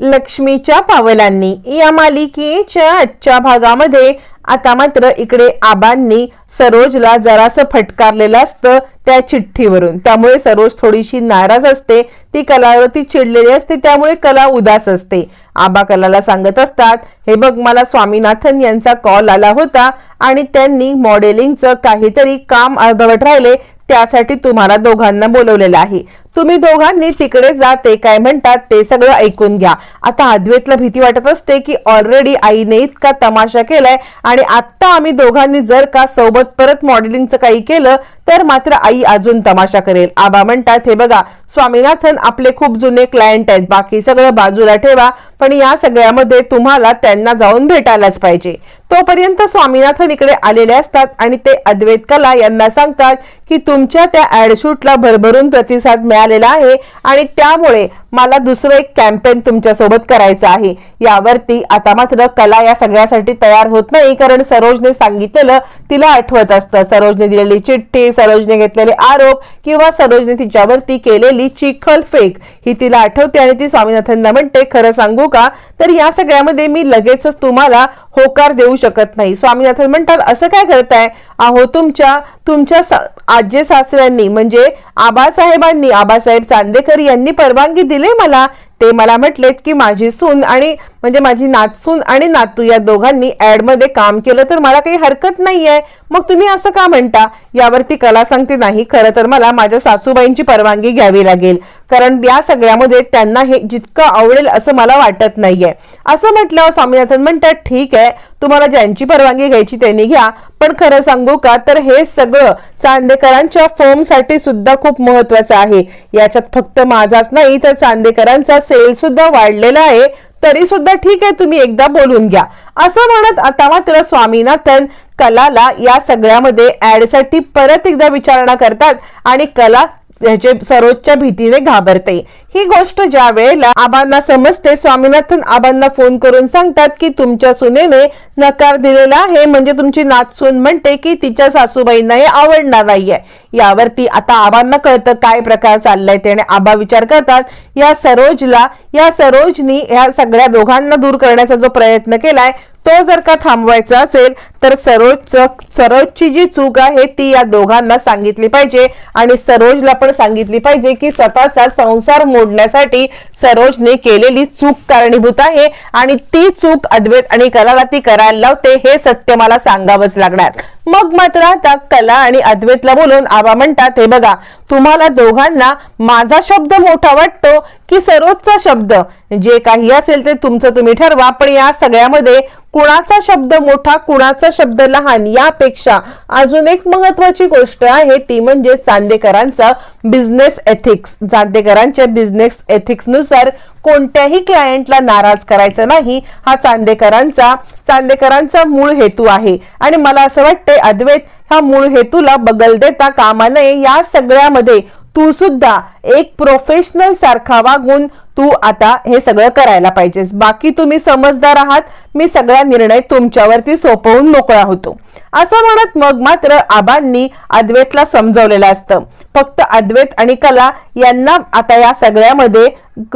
लक्ष्मीच्या पावलांनी. या मालिकेच्या आजच्या भागामध्ये आता मात्र इकडे आबांनी सरोजला जरासं फटकारलेलं असतं त्या चिठ्ठीवरून. त्यामुळे सरोज थोडीशी नाराज असते. ती कलावरती चिडलेली असते. त्यामुळे कला उदास असते. आबा कलाला सांगत असतात हे बघ मला स्वामीनाथन यांचा कॉल आला होता आणि त्यांनी मॉडेलिंगचं काहीतरी काम अर्धवट राहिले. त्यासाठी तुम्हाला दोघांना बोलवलेलं आहे. तुम्ही दोघांनी तिकडे जा ते काय म्हणतात ते सगळं ऐकून घ्या. आता अद्वैतला भीती वाटत असते की ऑलरेडी आईने इतका तमाशा केलाय आणि आता आम्ही दोघांनी जर का सोबत परत मॉडेलिंगचं काही केलं तर मात्र आई अजून तमाशा करेल. आबा म्हणतात हे बघा स्वामीनाथन आपले खूप जुने क्लायंट आहेत. बाकी सगळं बाजूला ठेवा. पण या सगळ्यामध्ये तुम्हाला त्यांना जाऊन भेटायलाच पाहिजे. तोपर्यंत स्वामीनाथन इकडे आलेले असतात आणि ते अद्वैत कला यांना सांगतात की तुमच्या त्या ऍडशूटला भरभरून प्रतिसाद मिळालेला आहे आणि त्यामुळे मला दुसरं एक कॅम्पेन तुमच्यासोबत करायचं आहे. यावरती आता मात्र कला या सगळ्यासाठी तयार होत नाही कारण सरोजने सांगितलेलं तिला आठवत असतं. सरोजने दिलेली चिठ्ठी सरोजने घेतलेले आरोप किंवा सरोजने तिच्यावरती केलेली चिखल फेक ही तिला आठवते आणि ती स्वामीनाथांना म्हणते खरं सांगू का? तर या सगळ्यामध्ये मी लगेचच तुम्हाला होकार देऊ शकत नाही. स्वामीनाथन म्हणतात असं काय करताय? अहो तुमच्या तुमच्या आजे सासऱ्यांनी म्हणजे आबासाहेबांनी आबासाहेब चांदेकर यांनी परवानगी दिली मला? ते मला म्हटलेत की माझी सून आणि म्हणजे माझी नातसून आणि नातू या दोघांनी ॲडमध्ये काम केलं तर मला काही हरकत नाही आहे मग तुम्ही असं का म्हणता? यावरती कला सांगते नाही. खरं तर मला माझ्या सासूबाईंची परवानगी घ्यावी लागेल. कारण या सगळ्यामध्ये त्यांना हे जितकं आवडेल असं मला वाटत नाहीये. असं म्हटल्यावर स्वामीनाथन म्हणतात ठीक आहे तुम्हाला ज्यांची परवानगी घ्यायची त्यांनी घ्या. पण खरं सांगू का तर हे सगळं चांदेकरांच्या फर्मसाठी सुद्धा खूप महत्वाचं आहे. याच्यात फक्त माझाच नाही तर चांदेकरांचा सेल सुद्धा वाढलेला आहे. तरी सुद्धा ठीक आहे तुम्ही एकदा बोलून घ्या. असं म्हणत आता मात्र स्वामीनाथन कलाला या सगळ्यामध्ये ऍडसाठी परत एकदा विचारणा करतात आणि कला ह्याचे सरोजच्या भीतीने घाबरते. ही गोष्ट ज्या वेळेला आबांना समजते स्वामीनाथन आबांना फोन करून सांगतात की तुमच्या सुनेने नकार दिलेला आहे म्हणजे तुमची नातसून म्हणते की तिच्या सासूबाईंना हे आवडणार नाहीये. यावरती आता आबांना कळतं काय प्रकार चाललाय. ते आणि आबा विचार करतात या सरोजला या सरोजनी या सगळ्या दोघांना दूर करण्याचा जो प्रयत्न केलाय तो जर का थांबवायचा असेल तर सरोज सरोजची जी चूक आहे ती या दोघांना सांगितली पाहिजे. आणि सरोजला पण सांगितली पाहिजे की स्वतःचा संसार मोडण्यासाठी सरोजने केलेली चूक कारणीभूत आहे. आणि ती चूक अद्वैत आणि कलाला ती करायला लावते हे सत्य मला सांगावंच लागणार. मग मात्र आता कला आणि अद्वैतला बोलून आबा म्हणतात हे बघा तुम्हाला दोघांना माझा शब्द मोठा वाटतो की सरोजचा शब्द? जे काही असेल ते तुमचं तुम्ही ठरवा पण या सगळ्यामध्ये कुणाचा शब्द मोठा कुणाचा शब्द लहान यापेक्षा अजून एक महत्वाची गोष्ट आहे ती म्हणजे चांदेकरांचा बिझनेस एथिक्स चांदेकरांच्या बिझनेस एथिक्सनुसार कोणत्याही क्लायंटला नाराज करायचं नाही हा चांदेकरांचा चांदेकरांचा मूळ हेतू आहे. आणि मला असं वाटतंय अद्वैत ह्या मूळ हेतूला बगल देता कामा नये या सगळ्यामध्ये तू सुद्धा एक प्रोफेशनल सारखा वागून तू आता हे सगळं करायला पाहिजेस. बाकी तुम्ही समजदार आहात. मी सगळा निर्णय तुमच्यावरती सोपवून मोकळा होतो. असं म्हणत मग मात्र आबांनी अद्वैतला समजवलेलं असतं. फक्त अद्वैत आणि कला यांना आता या सगळ्यामध्ये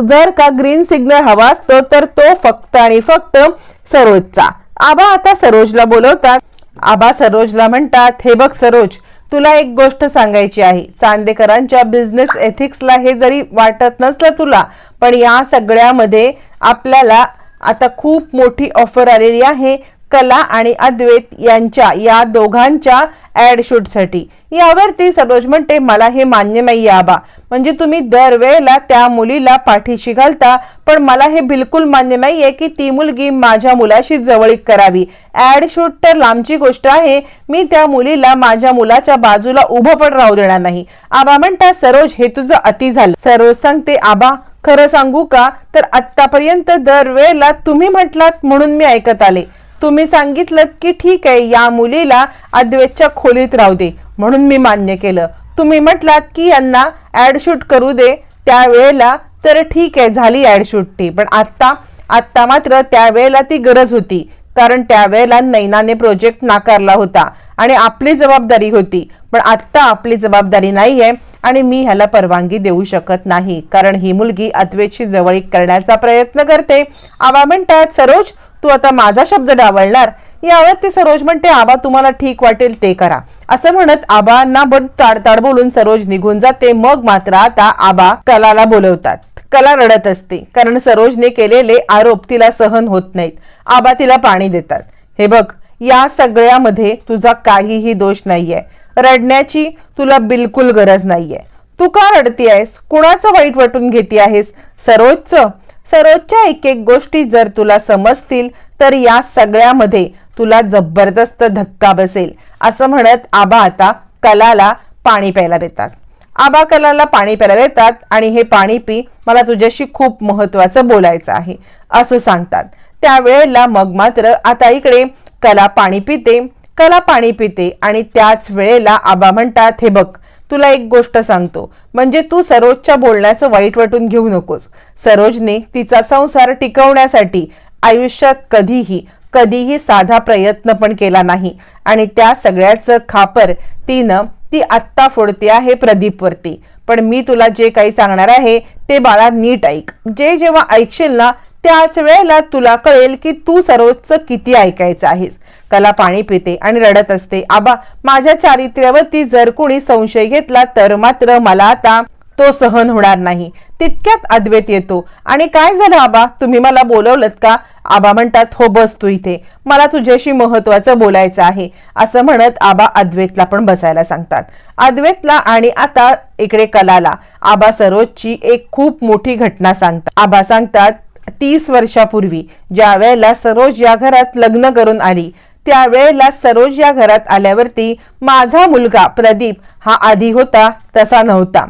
जर का ग्रीन सिग्नल हवा असतो तर तो फक्त आणि फक्त सरोजचा. आबा आता सरोजला बोलवतात. आबा सरोजला म्हणतात हे बघ सरोज तुला एक गोष्ट सांगायची आहे. चांदेकरांच्या बिझनेस एथिक्सला हे जरी वाटत नसलं तुला पण या सगळ्यामध्ये आपल्याला आता खूप मोठी ऑफर आलेली आहे. कला आणि अद्वैत यांच्या या दोघांच्या ऍड शूटसाठी. यावरती सरोज म्हणते मला हे मान्य नाही आबा. म्हणजे तुम्ही दरवेळेला त्या मुलीला पाठीशी घालता पण मला हे बिलकुल मान्य नाही आहे की ती मुलगी माझ्या मुलाशी जवळीक करावी. ऍड शूट तर लांबची गोष्ट आहे. मी त्या मुलीला माझ्या मुलाच्या बाजूला उभं पण राहू देणार नाही. आबा म्हणता सरोज हे तुझं अति झालं. सरोज सांगते आबा खरं सांगू का? तर आत्तापर्यंत दरवेळेला तुम्ही म्हटलात म्हणून मी ऐकत आले. तुम्ही सांगितलं की ठीक आहे या मुलीला अद्वैतच्या खोलीत राहू दे म्हणून मी मान्य केलं. तुम्ही म्हटलात की यांना ॲडशूट करू दे त्यावेळेला तर ठीक आहे झाली ॲडशूट ती पण आत्ता आत्ता मात्र त्यावेळेला ती गरज होती कारण त्यावेळेला नैनाने प्रोजेक्ट नाकारला होता आणि आपली जबाबदारी होती. पण आत्ता आपली जबाबदारी नाही आहे आणि मी ह्याला परवानगी देऊ शकत नाही कारण ही मुलगी अद्वैतशी जवळीक करण्याचा प्रयत्न करते. आवा म्हणतात सरोज तू आता माझा शब्द डावळणार यावर ती सरोज म्हणते आबा तुम्हाला ठीक वाटेल ते करा. असं म्हणत आबांना बट ताडताड बोलून सरोज निघून जाते. मग मात्र आता आबा कलाला बोलवतात. कला रडत असते कारण सरोजने केलेले आरोप तिला सहन होत नाहीत. आबा तिला पाणी देतात. हे बघ या सगळ्यामध्ये तुझा काहीही दोष नाहीये. रडण्याची तुला बिलकुल गरज नाहीये. तू का रडती आहेस कुणाचं वाईट वाटून घेते आहेस सरोजचं सरोजच्या एक एक गोष्टी जर तुला समजतील तर या सगळ्यामध्ये तुला जबरदस्त धक्का बसेल. असं म्हणत आबा आता कलाला पाणी प्यायला देतात. आबा कलाला पाणी प्यायला देतात आणि हे पाणी पी मला तुझ्याशी खूप महत्वाचं बोलायचं आहे असं सांगतात. त्यावेळेला मग मात्र आता इकडे कला पाणी पिते कला पाणी पिते आणि त्याच वेळेला आबा म्हणतात हे बघ तुला एक गोष्ट सांगतो. म्हणजे तू सरोजच्या बोलण्याचं वाईट वाटून घेऊ नकोस. सरोजने तिचा संसार टिकवण्यासाठी आयुष्यात कधीही कधीही साधा प्रयत्न पण केला नाही. आणि त्या सगळ्याचं खापर तिनं ती आत्ता फोडते आहे प्रदीपवरती. पण मी तुला जे काही सांगणार आहे ते बाळा नीट ऐक. जे जेव्हा ऐकशील ना त्याच वेळेला तुला कळेल की तू सरोजचं किती ऐकायचं आहेस. कला पाणी पिते आणि रडत असते. आबा माझ्या चारित्र्यावरती जर कोणी संशय घेतला तर मात्र मला आता तो सहन होणार नाही. तितक्यात अद्वैत येतो. आणि काय झालं आबा? तुम्ही मला बोलवलत का? आबा म्हणतात हो बस तू इथे. मला तुझ्याशी महत्वाचं बोलायचं आहे. असं म्हणत आबा अद्वैतला पण बसायला सांगतात. अद्वैतला आणि आता इकडे कलाला. आबा सरोजची एक खूप मोठी घटना सांगतात. आबा सांगतात तीस वर्षापूर्वी ज्या वेळेला सरोज या घरात लग्न करून आली त्यावेळेला सरोज या घरात आल्यावरती माझा मुलगा प्रदीप हा आधी होता तसा नव्हता.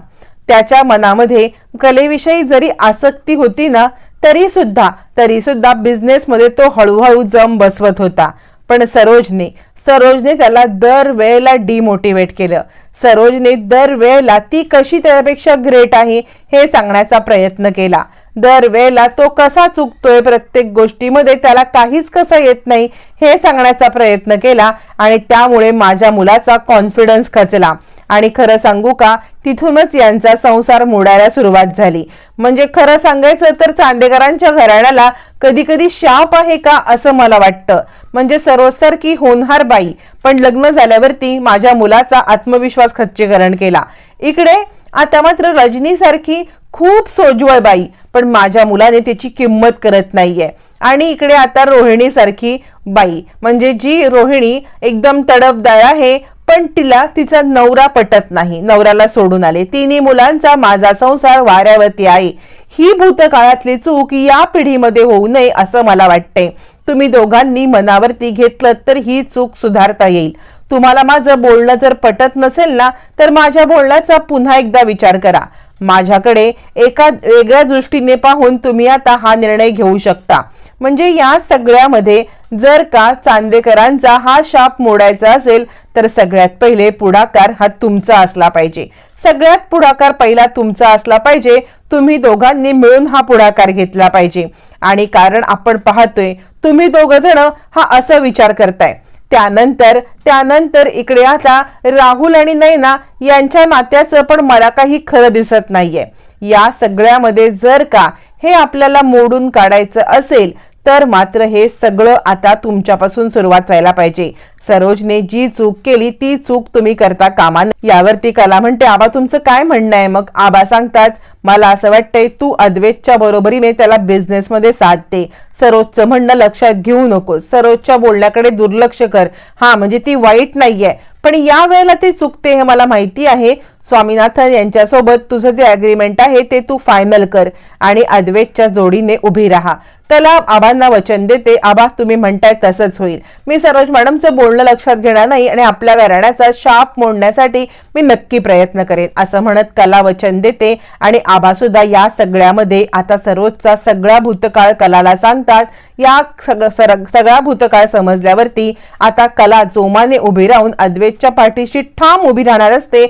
त्याच्या मनामध्ये कलेविषयी जरी आसक्ती होती ना तरी सुद्धा तरी सुद्धा बिझनेसमध्ये तो हळूहळू जम बसवत होता. पण सरोजने सरोजने त्याला दर वेळेला डिमोटिवेट केलं. सरोजने दर वेळेला ती कशी त्यापेक्षा ग्रेट आहे हे सांगण्याचा प्रयत्न केला. दर वेळेला तो कसा चुकतोय प्रत्येक गोष्टीमध्ये त्याला काहीच कसं येत नाही हे सांगण्याचा प्रयत्न केला आणि त्यामुळे माझ्या मुलाचा कॉन्फिडन्स खचला. आणि खरं सांगू का तिथूनच यांचा संसार मोडायला सुरुवात झाली. म्हणजे खरं सांगायचं तर चांदेकरांच्या घराण्याला कधी कधी शाप आहे का असं मला वाटतं. म्हणजे सर्वसारखी होनहार बाई. पण लग्न झाल्यावरती माझ्या मुलाचा आत्मविश्वास खच्चीकरण केला. इकडे आता मात्र रजनीसारखी खूप सोज्वळ बाई पण माझ्या मुलाने त्याची किंमत करत नाहीये. आणि इकडे आता रोहिणीसारखी बाई म्हणजे जी रोहिणी एकदम तडफदार आहे पण तिला तिचा नवरा पटत नाही नवऱ्याला सोडून आले. तिन्ही मुलांचा माझा संसार वाऱ्यावरती आहे. ही भूतकाळातली चूक या पिढीमध्ये होऊ नये असं मला वाटते. तुम्ही दोघांनी मनावरती घेतलं तर ही चूक सुधारता येईल. तुम्हाला माझं बोलणं जर पटत नसेल ना तर माझ्या बोलण्याचा पुन्हा एकदा विचार करा. माझ्याकडे एका वेगळ्या दृष्टीने पाहून तुम्ही आता हा निर्णय घेऊ शकता. म्हणजे या सगळ्यामध्ये जर का चांदेकरांचा हा शाप मोडायचा असेल तर सगळ्यात पहिले पुढाकार हा तुमचा असला पाहिजे. सगळ्यात पुढाकार पहिला तुमचा असला पाहिजे. तुम्ही दोघांनी मिळून हा पुढाकार घेतला पाहिजे. आणि कारण आपण पाहतोय तुम्ही दोघ जण हा असा विचार करताय. त्यानंतर त्यानंतर इकडे आता राहुल आणि नैना यांच्या नात्याचं पण मला काही खरं दिसत नाहीये. या सगळ्यामध्ये जर का हे आपल्याला मोडून काढायचं असेल तर मात्र हे सगळं आता तुमच्यापासून सुरुवात व्हायला पाहिजे. सरोजने जी चूक केली ती चूक तुम्ही करता कामा यावरती कला म्हणते आबा तुमचं काय म्हणणं आहे? मग आबा सांगतात मला असं वाटतंय तू अद्वैतच्या बरोबरीने त्याला बिझनेसमध्ये साथ दे सरोजचं म्हणणं लक्षात घेऊ नको सरोजच्या बोलण्याकडे दुर्लक्ष कर. हा म्हणजे ती वाईट नाहीये. पण या वेळेला ती चुकते हे मला माहिती आहे. स्वामीनाथन यांच्यासोबत तुझं जे अग्रीमेंट आहे ते तू फायनल कर आणि अद्वैतच्या जोडीने उभी राहा. त्याला आबांना वचन देते. आबा तुम्ही म्हणताय तसंच होईल. मी सरोज मॅडमचं बोलणं लक्षात घेणार नाही आणि आपल्या घराण्याचा शाप मोडण्यासाठी मी नक्की प्रयत्न करेन असं म्हणत कला वचन देते आणि आबा सुद्धा या सगळ्यामध्ये आता सरोजचा सगळा भूतकाळ कलाला सांगतात या सगळा भूतकाळ समजल्यावरती आता कला जोमाने उभी राहून अद्वैतच्या पाठीशी ठाम उभी राहणार असते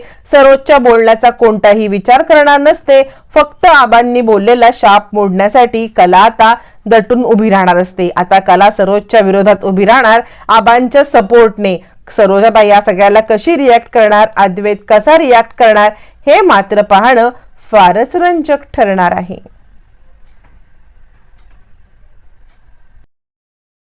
आबांच्या बोलण्याचा कोणताही विचार करणार नसते. फक्त आबांनी बोललेला शाप मोडण्यासाठी कला आता दटून उभी राहणार असते. आता कला सरोजच्या विरोधात उभी राहणार आबांच्या सपोर्टने. सरोजाबाई या सगळ्याला कशी रिॲक्ट करणार अद्वैत कसा रिॲक्ट करणार हे मात्र पाहणं फारच रंजक ठरणार आहे.